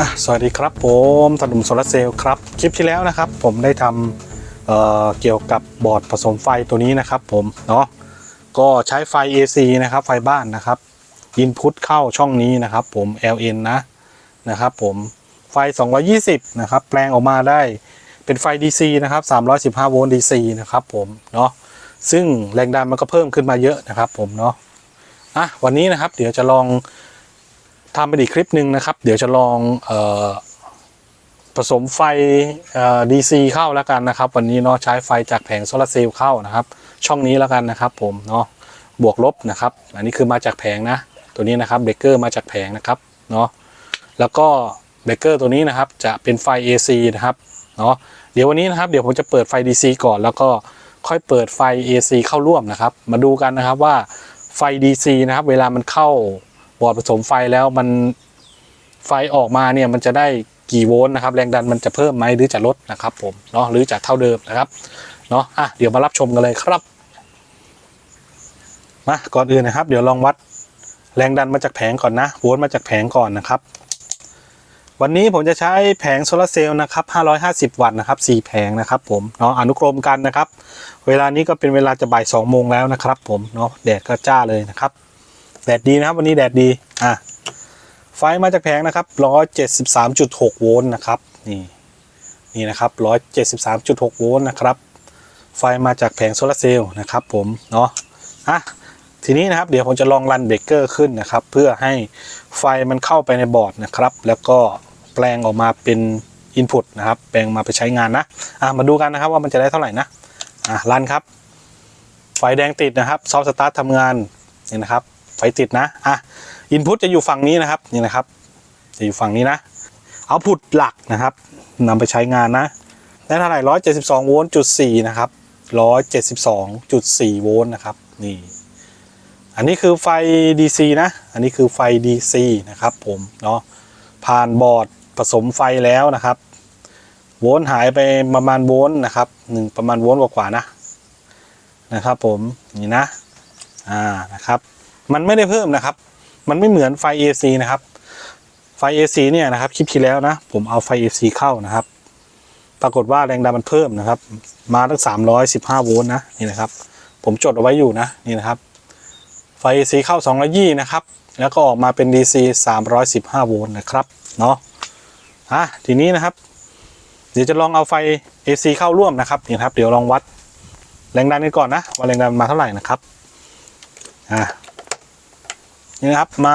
อะสวัสดีครับผมถนนโซลาร์เซลล์ครับคลิปที่แล้วนะครับ ผมได้ทำเเกี่ยวกับบอร์ดผสมไฟตัวนี้นะครับ ผมเนาะก็ใช้ไฟ AC นะครับ ไฟบ้านนะครับอินพุตเข้าช่องนี้นะครับ ผม LN นะนะครับ ผมไฟ 220 นะครับ แปลงออกมาได้เป็นไฟ DC นะครับ 315 โวลต์ DC นะครับ ผมเนาะซึ่งแรงดันมันก็เพิ่มขึ้นมาเยอะนะครับ ผมเนาะอะวันนี้นะครับ เดี๋ยวจะลอง ทำเป็นอีกคลิปหนึ่งนะครับ เดี๋ยวจะลองออผสมไฟดีซีเข้าแล้วกันนะครับ วันนี้เนาะใช้ไฟจากแผงโซลาร์เซลล์เข้านะครับ ช่องนี้แล้วกันนะครับ ผมเนาะบวกลบนะครับ อันนี้คือมาจากแผงนะ ตัวนี้นะครับเบรกเกอร์มาจากแผงนะครับเนาะแล้วก็เบรกเกอร์ตัวนี้นะครับ จะเป็นไฟ AC นะครับเนาะเดี๋ยววันนี้นะครับเดี๋ยวผมจะเปิดไฟ DC ก่อนแล้วก็ค่อยเปิดไฟ AC เข้าร่วมนะครับ มาดูกันนะครับว่าไฟ DC นะครับ เวลามันเข้า บอร์ดผสมไฟแล้วมันไฟออกมาเนี่ยมันจะได้กี่โวลต์นะครับ แรงดันมันจะเพิ่มไหมหรือจะลดนะครับผมเนาะหรือจะเท่าเดิมนะครับเนาะอะเดี๋ยวมารับชมกันเลยครับมาก่อนอื่นนะครับ เดี๋ยวลองวัดแรงดันมาจากแผงก่อนนะโวลต์มาจากแผงก่อนนะครับ วันนี้ผมจะใช้แผงโซลาร์เซลล์นะครับ 550 วัตต์นะครับ 4 แผงนะครับผมเนาะอนุกรมกันนะครับ เวลานี้ก็เป็นเวลาจะบ่าย2โมงแล้วนะครับ ผมเนาะแดดก็จ้าเลยนะครับ แดดดีนะครับวันนี้แดดดีอะไฟมาจากแผงนะครับ173.6โวลต์นะครับนี่นี่นะครับ173.6โวลต์นะครับไฟมาจากแผงโซลาร์เซลล์นะครับผมเนาะอะทีนี้นะครับเดี๋ยวผมจะลองรันเบรกเกอร์ขึ้นนะครับ เพื่อให้ไฟมันเข้าไปในบอร์ดนะครับ แล้วก็แปลงออกมาเป็น Input นะครับ แปลงมาไปใช้งานนะอะมาดูกันนะครับว่ามันจะได้เท่าไหร่นะอะรันครับ ไฟแดงติดนะครับซอฟต์สตาร์ททำงานนี่นะครับ ไฟติดนะอะอินพุตจะอยู่ฝั่งนี้นะครับนี่นะครับ จะอยู่ฝั่งนี้นะเอาพุตหลักนะครับนำไปใช้งานนะได้เท่าไหร่ร้อยเจ็ดสิบสองโวลต์จุดสี่นะครับร้อยเจ็ดสิบสองจุดสี่โวลต์นะครับนี่อันนี้คือไฟ DC นะ อันนี้คือไฟ DC นะครับผมเนาะผ่านบอร์ดผสมไฟแล้วนะครับ โวลต์หายไปประมาณโวลต์นะครับหนึ่งประมาณโวลต์กว่าๆนะนะครับผมนี่นะอ่านะครับ มันไม่ได้เพิ่มนะครับ มันไม่เหมือนไฟ AC นะครับ ไฟ AC เนี่ยนะครับคลิปที่แล้วนะ ผมเอาไฟ AC เข้านะครับ ปรากฏว่าแรงดันมันเพิ่มนะครับ มาตั้ง 315 โวลต์นะนี่นะครับ ผมจดเอาไว้อยู่นะนี่นะครับ ไฟ AC เข้า220นะครับ แล้วก็ออกมาเป็น DC 315 โวลต์นะครับเนาะอะทีนี้นะครับ เดี๋ยวจะลองเอาไฟ AC เข้าร่วมนะครับนี่ครับ เดี๋ยวลองวัดแรงดันกันก่อนนะว่าแรงดันมาเท่าไหร่นะครับ อ่า นี่นะครับมา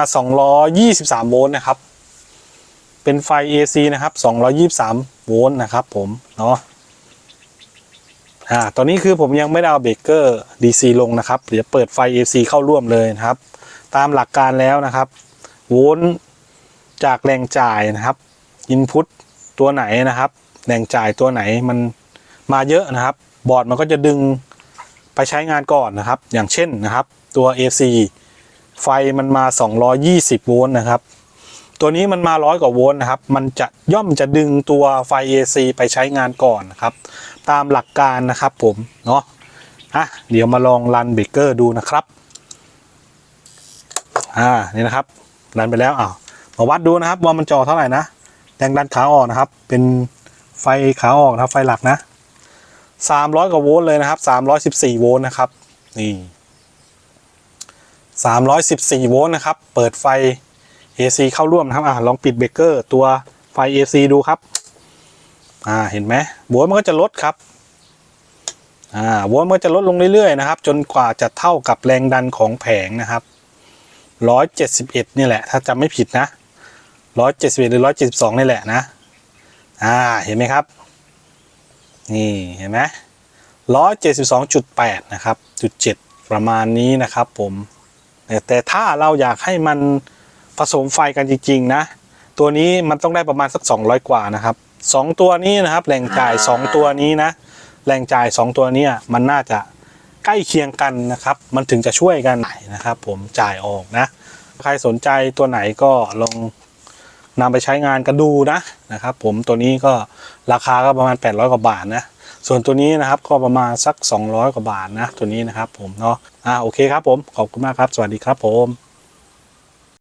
223 โวลต์นะครับ เป็นไฟ AC นะครับ 223 โวลต์นะครับผมเนาะอ่าตอนนี้คือผมยังไม่ได้เอาเบรกเกอร์ DC ลงนะครับเดี๋ยวเปิดไฟ AC เข้าร่วมเลยนะครับ ตามหลักการแล้วนะครับ โวลต์จากแรงจ่ายนะครับอินพุตตัวไหนนะครับ แรงจ่ายตัวไหนมันมาเยอะนะครับ บอร์ดมันก็จะดึงไปใช้งานก่อนนะครับ อย่างเช่นนะครับ ตัว AC ไฟมันมา 220 โวลต์นะครับ ตัวนี้มันมาร้อยกว่าโวลต์นะครับ มันจะย่อมจะดึงตัวไฟ AC ไปใช้งานก่อนนะครับ ตามหลักการนะครับผม เนาะอะเดี๋ยวมาลองรันเบรกเกอร์ดูนะครับ อ่า นี่นะครับ รันไปแล้วอ้าวมาวัดดูนะครับว่ามันจอเท่าไหร่นะ แรงดันขาออกนะครับ เป็นไฟขาออกนะครับ ไฟหลักนะ 300 กว่าโวลต์เลยนะครับ 314 โวลต์นะครับ นี่ 314 โวลต์นะครับ เปิดไฟ AC เข้าร่วมนะครับอ่าลองปิดเบรกเกอร์ตัวไฟ AC ดูครับ อ่า เห็นไหมโวลต์มันก็จะลดครับ อ่า โวลต์มันก็จะลดลงเรื่อยๆนะครับ จนกว่าจะเท่ากับแรงดันของแผงนะครับ 171 นี่แหละ ถ้าจำไม่ผิดนะ 171 หรือ 172 นี่แหละนะ อ่า เห็นไหมครับ นี่ เห็นไหม172.8 นะครับ จุด 7 ประมาณนี้นะครับผม แต่แต่ถ้าเราอยากให้มันผสมไฟกันจริง ๆ นะ ตัวนี้มันต้องได้ประมาณสัก 200 กว่านะครับสองตัวนี้นะครับแหล่งจ่าย 2 ตัวนี้นะแหล่งจ่าย 2 ตัวเนี้มันน่าจะใกล้เคียงกันนะครับ มันถึงจะช่วยกันนะครับ ผมจ่ายออกนะ ใครสนใจตัวไหนก็ลองนำไปใช้งานกันดูนะนะครับ ผมตัวนี้ก็ราคาก็ประมาณ 800 กว่าบาทนะ ส่วนตัวนี้นะครับก็ประมาณสัก 200 กว่าบาทนะ ตัวนี้นะครับผมเนาะอ่าโอเคครับผมขอบคุณมากครับ สวัสดีครับผม